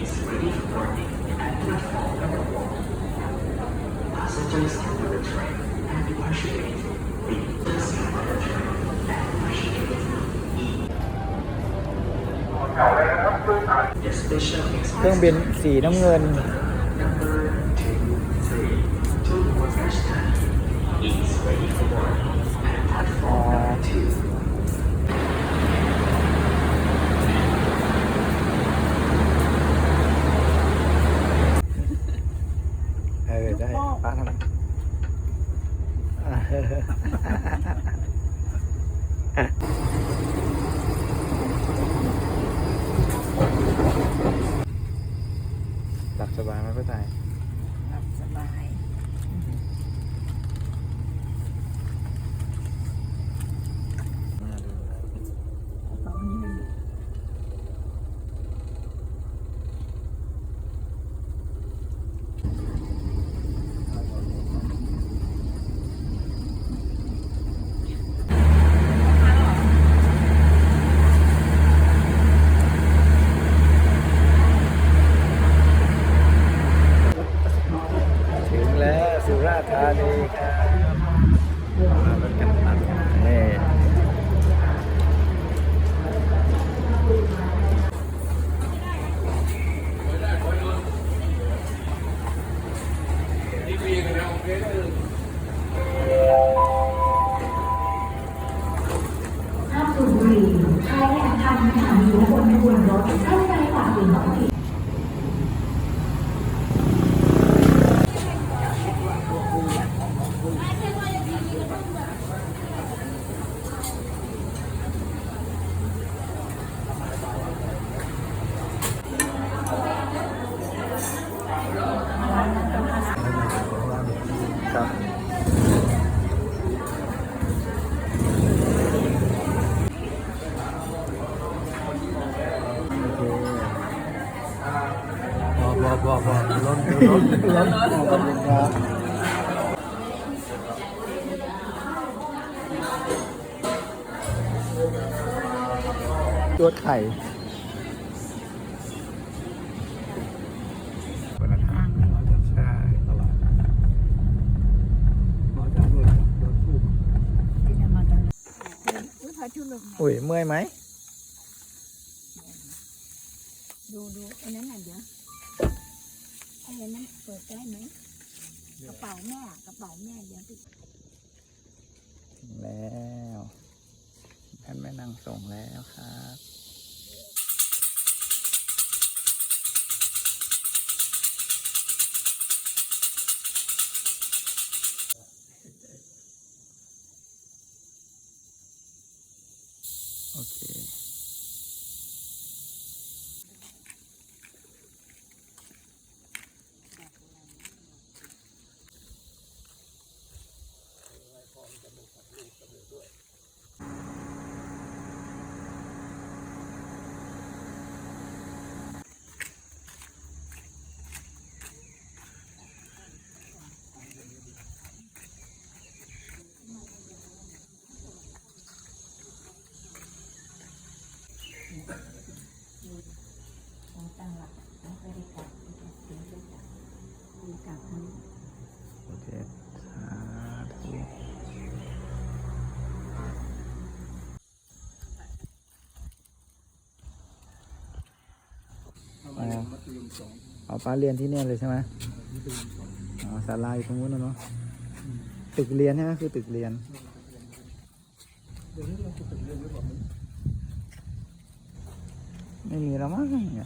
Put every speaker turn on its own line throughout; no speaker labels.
is ready for boarding at platform number one. Passengers on the train and departure gate. Please see on the train and departure gate. E. The special
เครื่องบินสีน้ำเงิน
Yeah. ขอ
บคุณครับจวไข่คนละทางใช่ตลาด
ที่จะมาตอนนี้อุ้ยพาชุลง
อุ้ยเมื่อยไหม
ดูดูอันนั้นน่ะเดี๋ยว ไอ้อันนั้นเปิดได้ไหมกระเป๋าแม่กระเป๋าแม่เดี๋ยวติ
ดแล้วท่านแม่นางส่งแล้วครับ อ๋
อ
เอาป้าเรียนที่เนี่ยเลยใช่ไหมอ๋อศาลาอยู่ตรงนู้นนะเนาะตึกเรียนใช่ไหมคือตึกเรียนไม่มีแล้วมั้งไง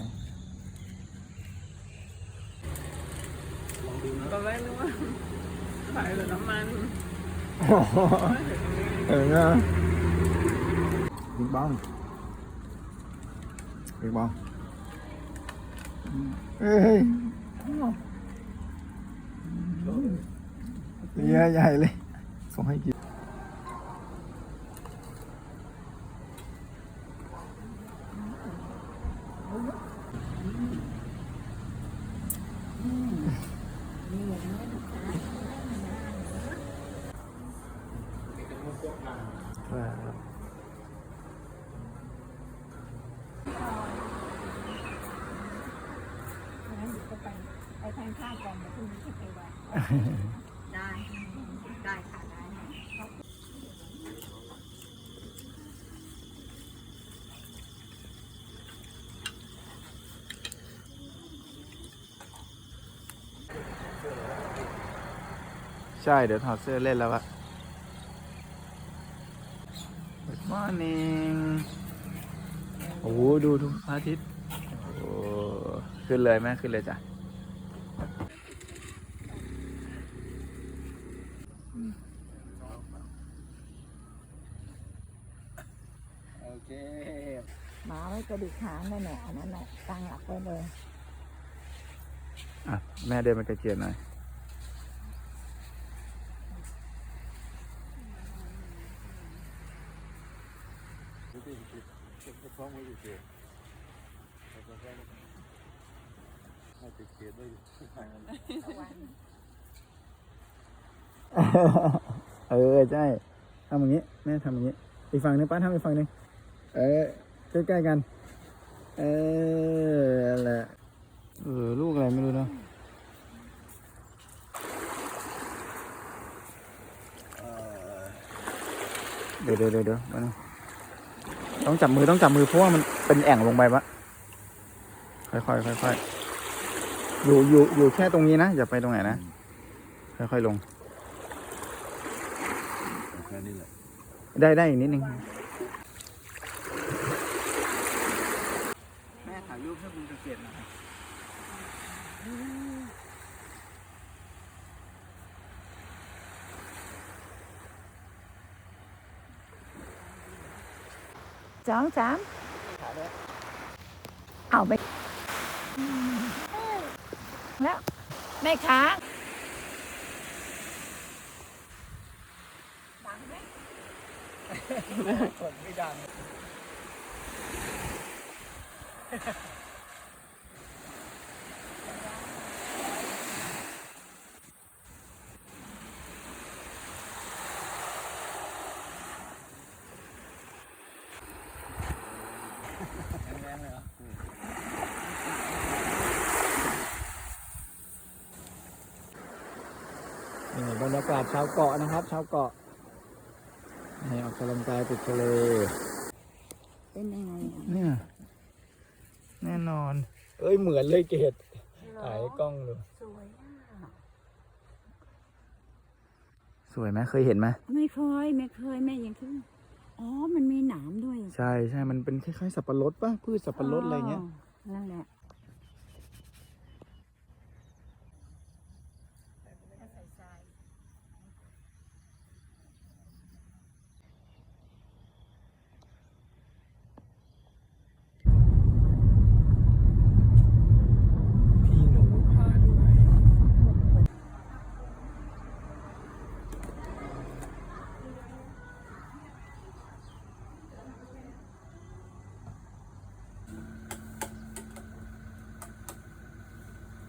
ตอนแรกนึกว่าขายแต่น้ำมัน
เออนะบิ๊กบอมบิ๊กบอม เฮ้ยเยอะใหญ่เลยส่งให้กินครับ
ทานข้าวก่อนเดี๋ยวพรุ่งนี้จะไปวัดได้ ได้ค่ะได้
ใช่ เดี๋ยวถอดเสื้อเล่นแล้วอะ Good morning โอ้โหดูดูพระอาทิตย์โอ้ขึ้นเลยไหมขึ้นเลยจ้ะโอเค
หมาไว้กระดิกหางนั่นแหละอันนั้นแหละตั้งหลักไว้เลย
อะ แม่เดินมาไกลๆหน่อย เออใช่ทำอย่างนี้แม่ทำอย่างนี้ อีกฝั่งหนึงป้าทำอีกฝั่งหนึงเออใกล้ๆกัน เออแหละเออลูกอะไรไม่รู้เนาะเดี๋ยวเดี๋ยวเดี๋ยวเดี๋ยวต้องจับมือต้องจับมือเพราะว่ามัน เป็นแอ่งลงไปปะค่อยๆค่อยๆอยู่อยู่อยู่แค่ตรงนี้นะ อย่าไปตรงไหนนะ ค่อยๆลง
แค่นี้แหละ
ได้ได้อีกนิดนึง แม่ถ่ายรูปให้คุณสังเกตหน่อย
สองสามเอาไปแล้ว แม่ค้าดังไหม
กดไม่ดัง นี่บรรยากาศ ชาวเกาะนะครับ ชาวเกาะให้ออกกำลังกายติดทะเล
เป็นยังไงอะ
เนี่ยแน่นอน เอ้ยเหมือนเลยเกดถ่ายให้กล้องดู
สวยอะ
สวยไหมเคยเห็นไหม
ไม่เคยไม่เคยแม่ยังคิดว่าอ๋อมันมีหนามด้วย
ใช่ใช่มันเป็นคล้ายๆสับปะรดป่ะพืชสับปะรดอะไรเงี้ย
นั่นแหละ
พี่หนูพาด้วย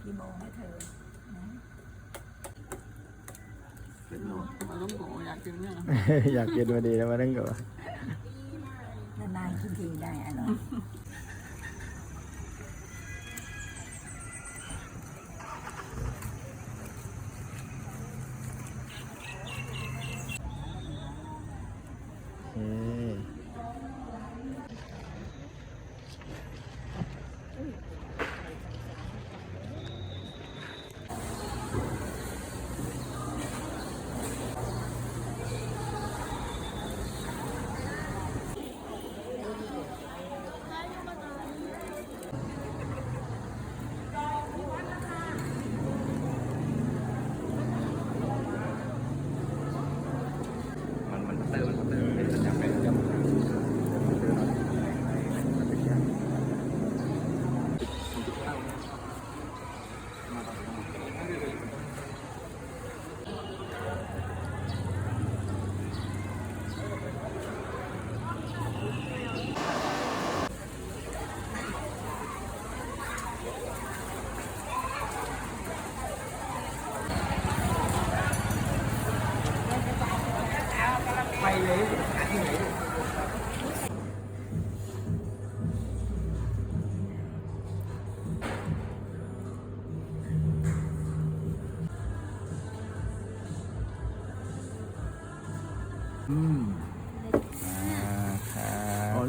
กี่โมงให้เธอ
เป็นหนูมาต้องโกอยากกินเนี่ย
อยากกินมาดีแล้วมาตั้งก่อน
นานๆกินทีได้อร่อย
เอ๊ะ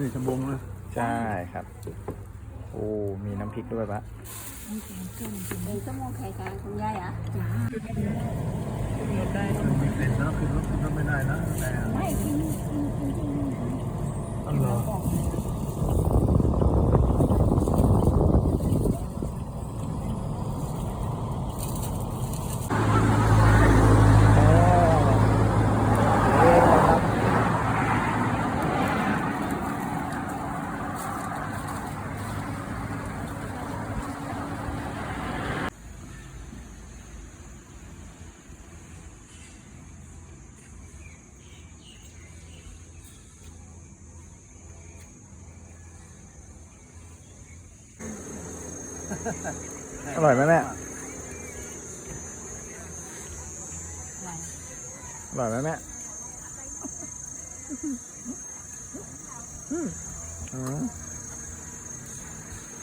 นี่ชมบงนะ
ใช่ครับ โอ้มีน้ำพริกด้วยปะ
นี่แกงส้มกินส้มโมไข่กลางคุณยายอะจ้า
ได้เสร็จนะขึ้นรถขึ้นรถไม่ได้นะแต่
ไม่กินกินกินที่นี่นะ
อ๋อเหรอ
อร่อยไหมแม่ อร่อยไหมแม่อืมอืม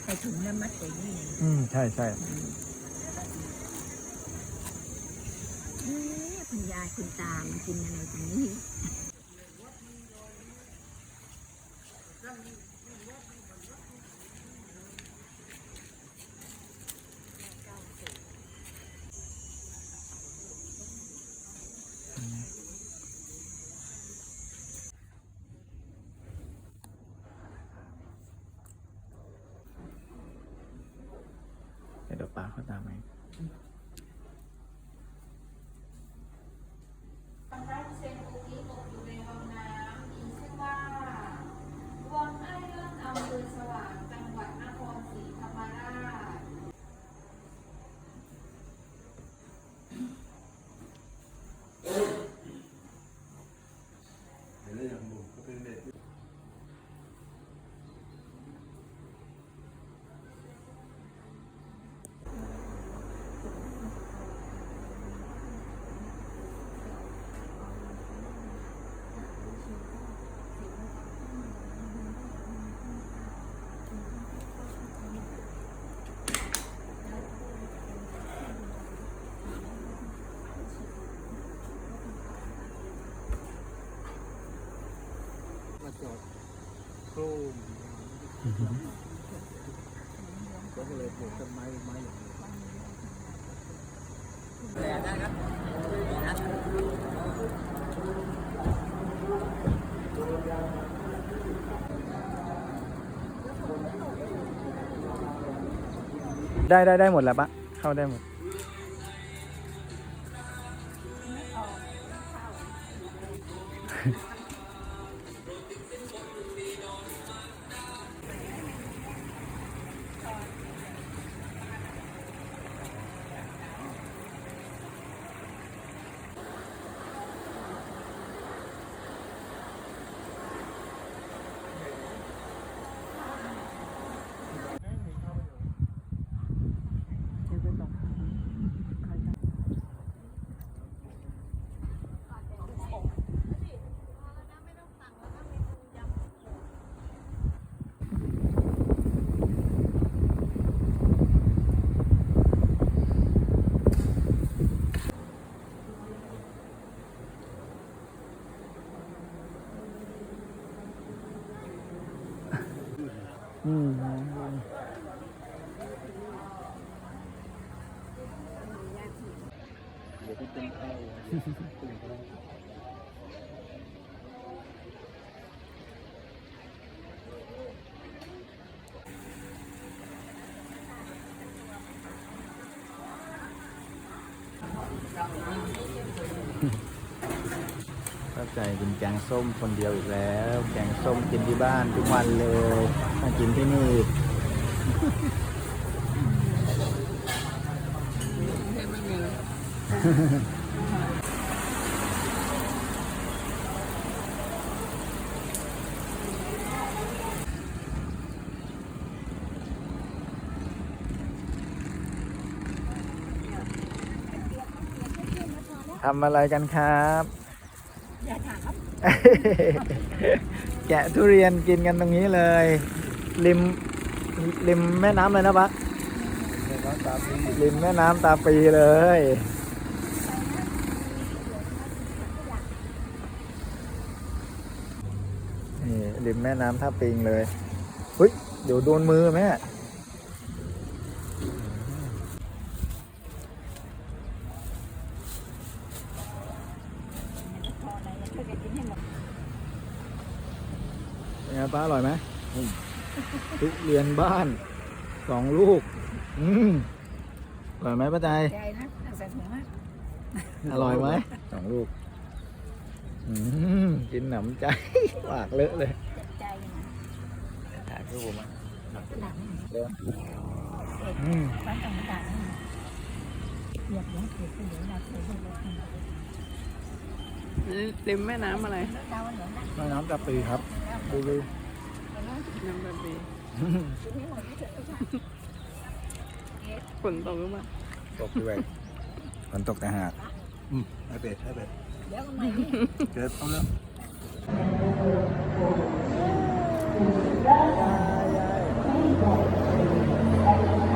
ไปถึงน้ำมัดไปนี่
อืม ใช่ใช่
นี่คุณยายคุณตามันกินอะไรตรงนี้
เดี๋ยวป้าเขาตามไหม
ได้เซนโอกิตกอยู่ในวังน้ำมีชื่อว่าวังไอเลื่อนอำเภอสว่างจังหวัดนครศรีธรรมราช
มา จอดโครมก็เลยปลูกต้นไม้ไม้อย่างนี้
ได้ได้ได้หมดแล้วปะเข้าได้หมด
เข้า
ใจกินแกงส้มคนเดียวอีกแล้ว แกงส้มกินที่บ้านทุกวันเลยมากินที่นี่
ไม่มี
ทำอะไรกันครับ
อย่าถาม
แกะทุเรียนกินกันตรงนี้เลย ริมริมแม่น้ำเลยนะปะ
ในร้านตาปี
ริมแม่น้ำตาปีเลยริมแม่น้ำท่าปิงเลยเฮ้ยเดี๋ยวโดนมือแม่
พออะไรช่วยกันกินให้หมด
เป็นไงป้าอร่อยไหมทุเรียนบ้านสองลูก อืมอร่อยไหมป้าใจ
ใจนะเอาใส่ถุงนะ
อร่อยไหมสองลูก อืมกินหนำใจปากเลอะเลย
ใจนะ
ถ่ายรูปผมอะ
หนัก
เร็วอืม
บ้านต่างๆนะเหยียบหัวเกลียดเดี๋ยวเราเคยได้เลย
ริมแม่น้ำอะไร
เดาเหลือนะ
แม่น้ำจับปีครับ ดูดู
น้ำแบบนี้ฝนตกหรือเปล่า
ตกด้วยฝนตกแต่หาก
อืมให้เป็ดให้เป็ด
เดี๋ยวก็ไม่นี่
เกิดเอาแล้ว
ยายยาย